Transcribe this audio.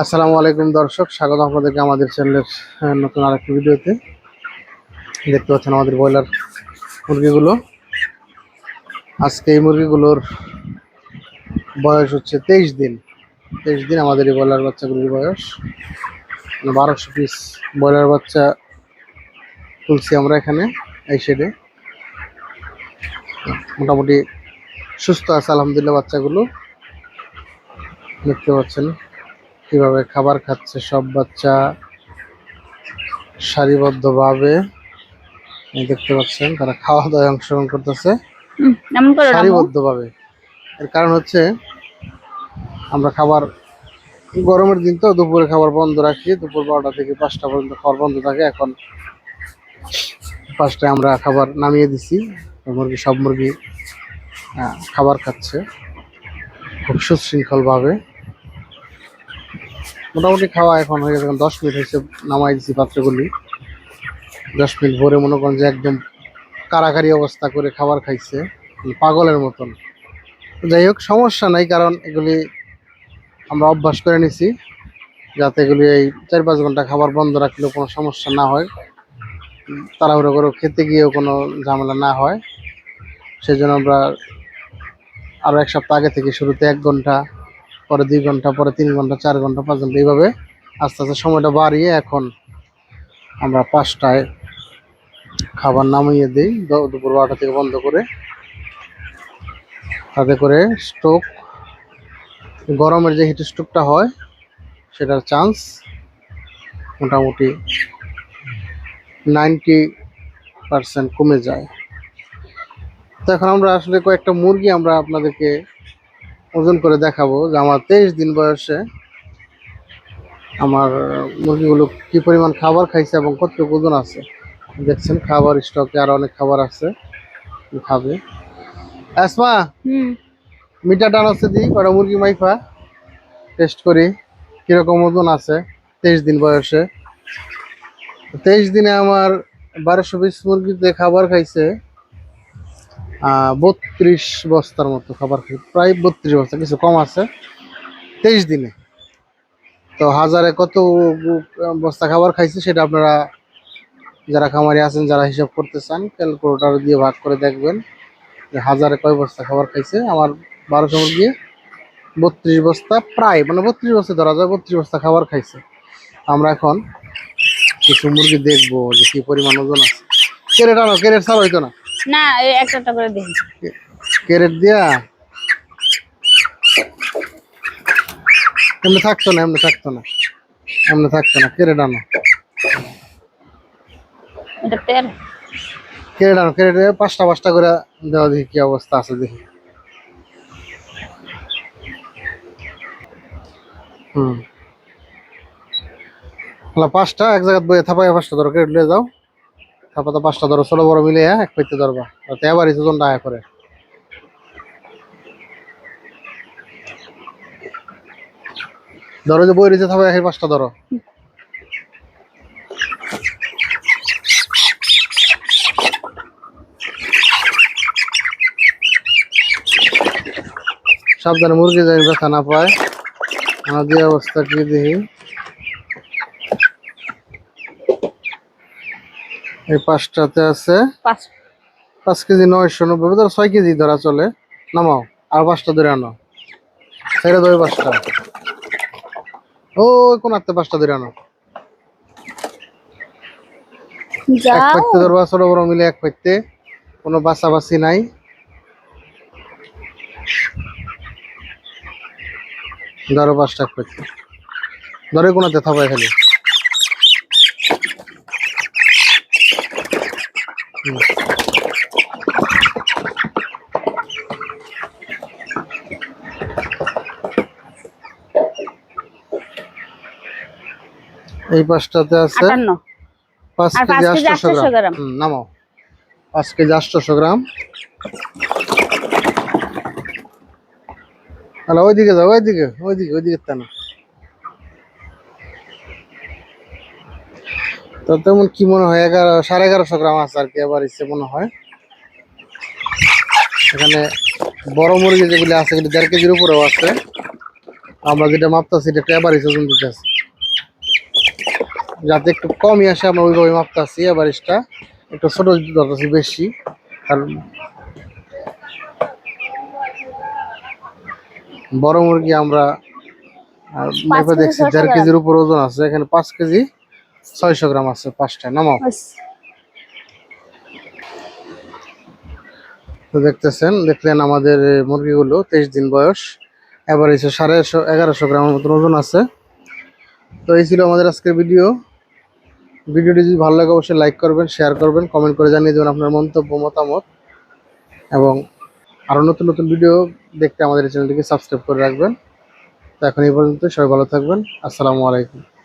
আসসালামু আলাইকুম দর্শক, স্বাগত আপনাদেরকে আমাদের চ্যানেলের নতুন আরেকটি ভিডিওতে। দেখতে পাচ্ছেন আমাদের ব্রয়লার মুরগিগুলো। আজকে এই মুরগিগুলোর বয়স হচ্ছে তেইশ দিন। তেইশ দিন আমাদের এই ব্রয়লার বাচ্চাগুলির বয়স। মানে বারোশো পিস ব্রয়লার বাচ্চা তুলছি আমরা এখানে, এই শেডে মোটামুটি সুস্থ আছে, আলহামদুলিল্লাহ বাচ্চাগুলো। দেখতে পাচ্ছেন। কীভাবে খাবার খাচ্ছে সব বাচ্চা সারিবদ্ধভাবে। এই দেখতে পাচ্ছেন তারা খাওয়া দাওয়ায় অংশগ্রহণ করতেছে আম্মু। সারিবদ্ধভাবে। এর কারণ হচ্ছে আমরা খাবার গরমের দিন তো দুপুরে খাবার বন্ধ রাখি দুপুর বারোটা থেকে পাঁচটা পর্যন্ত খাবার বন্ধ থাকে। এখন পাঁচটায় আমরা খাবার নামিয়ে দিছি মুরগি সব মুরগি খাবার খাচ্ছে খুব সুশৃঙ্খলভাবে। মোটামুটি খাওয়া এখন হয়ে গেছে, দশ মিনিট হয়েছে নামাই দিছি পাত্রগুলি। দশ মিনিট ভরে মনে করেন যে একদম কারাকারি অবস্থা করে খাবার খাইছে মানে পাগলের মতন। যাই হোক, সমস্যা নাই, কারণ এগুলি আমরা অভ্যাস করে নিছি, যাতে এগুলি এই চার পাঁচ ঘণ্টা খাবার বন্ধ রাখলেও কোনো সমস্যা না হয়। তাড়াহুড়ো করে খেতে গিয়েও কোনো ঝামেলা না হয়। সেই জন্য আমরা আরও এক সপ্তাহ আগে থেকে শুরুতে এক ঘণ্টা পরে দুই ঘণ্টা, পরে তিন ঘণ্টা, চার ঘণ্টা, পাঁচ ঘণ্টা, এইভাবে আস্তে আস্তে সময়টা বাড়িয়ে এখন আমরা পাঁচটায় খাবার নামিয়ে দিই দুপুর বারোটা থেকে বন্ধ করে। তাতে করে স্টোক, গরমের যে হিট স্টোকটা হয়, সেটার চান্স মোটামুটি নাইনটি পার্সেন্ট কমে যায়। তো এখন আমরা আসলে কয়েকটা মুরগি আমরা আপনাদেরকে ওজন করে দেখাবো যে আমার তেইশ দিন বয়সে আমার মুরগিগুলো কি পরিমাণ খাবার খাইছে এবং কতটুকু ওজন আছে। দেখছেন খাবার স্টকে আর অনেক খাবার আছে। খাবে। আসমা হুম। মিটার টান আছে দি কটা মুরগি মাইফা। টেস্ট করি কীরকম ওজন আছে তেইশ দিন বয়সে। তেইশ দিনে আমার বারোশো বিশ মুরগিতে খাবার খাইছে। বত্রিশ বস্তার মতো খাবার খাই। প্রায় বত্রিশ বস্তা, কিছু কম আছে। তেইশ দিনে। তো হাজারে কত বস্তা খাবার খাইছে সেটা আপনারা যারা খামারি আছেন, যারা হিসাব করতে চান ক্যালকুলেটার দিয়ে ভাগ করে দেখবেন যে হাজারে কয় বস্তা খাবার খাইছে। আমার বারোশো মুরগি বত্রিশ বস্তা প্রায় মানে বত্রিশ বস্তা ধরা যায়, বত্রিশ বস্তা খাবার খাইছে। আমরা এখন কিছু মুরগি দেখব যে কি পরিমাণ ওজন আছে। ক্যারেট আনো, ক্যারেট ছাড়া হইতো না। না এই একটা একটা করে দেখি ক্যারেট দিয়া? এমনি থাকতো না এমনি থাকতো না। এমনি থাকতো না ক্যারেট আনো। এটা তেল। ক্যারেট আনো ক্যারেট পাঁচটা পাঁচটা করে দেওয়া দেখি কি অবস্থা আছে দেখি। হুম। পাঁচটা এক জায়গায় বইয়ে থাপায় পাঁচটা ধরো ক্যারেট লিয়ে যাও। থাপাতে পাঁচটা ধরো ছোট বড় মিলে এক পেতে ধরবা। তাতে এবারই ওজনটা আয়া করে। ধরো যে বই থাপায় এক পাঁচটা ধরো। সাবধানে মুরগি যেন ব্যথা না পায়। আমাদের অবস্থা, কি দেখি? এই পাঁচটাতে আছে। পাঁচ। কেজি নয়শো নব্বই ধরো ছয় কেজি ধরা চলে। নামাও আর পাঁচটা ধরে আনো। ছেড়ে পাঁচটা। ও কোন আত্মে পাঁচটা ধরে আনো। এক যাও। পাইতে ধরবা ছোট বড় মিলে এক পাইতে কোনো বাছাবাছি নাই। ধরো পাঁচটা এক পাইতে ধরে কোনাতে খালি। এই পাঁচটাতে আছে পাঁচ কেজি কেজি আটশোশো 800 গ্রাম। নামাও। পাঁচ কেজি আটশোশো গ্রাম। হ্যালো ওইদিকে যাও ওইদিকে ওইদিকে ওইদিকে তা তো তেমন কি মনে হয় এগারো সাড়ে এগারোশো গ্রাম আছে আর কি এবার ইচ্ছে মনে হয়। এখানে বড় মুরগি যেগুলি আছে এগুলি দেড় কেজির উপরেও আছে। আমরা যেটা মাপতাছি এটা একটু অ্যাভারেজ ওজন দিতেছি যাতে একটু কমই আসে আমরা ওইভাবে মাপতাছি অ্যাভারেজটা একটু ছোট ধরতেছি বেশি। কারণ বড় মুরগি আমরা মেপে দেখছি দেড় কেজির উপর ওজন আছে। এখানে পাঁচ কেজি ছয়শো গ্রাম আছে পাঁচটা নামাও। তো দেখতেছেন দেখলেন আমাদের মুরগিগুলো তেইশ দিন বয়স। এভারেজে সাড়ে এশো- এগারোশো গ্রামের মতন ওজন আছে। তো এই ছিল আমাদের আজকের ভিডিও। ভিডিওটি যদি ভালো লাগে অবশ্যই লাইক করবেন শেয়ার করবেন কমেন্ট করে জানিয়ে দেবেন আপনার মন্তব্য মতামত। এবং আরও নতুন নতুন ভিডিও দেখতে আমাদের চ্যানেলটিকে সাবস্ক্রাইব করে রাখবেন। তো এখন এই পর্যন্ত সবাই ভালো থাকবেন। আসসালামু আলাইকুম।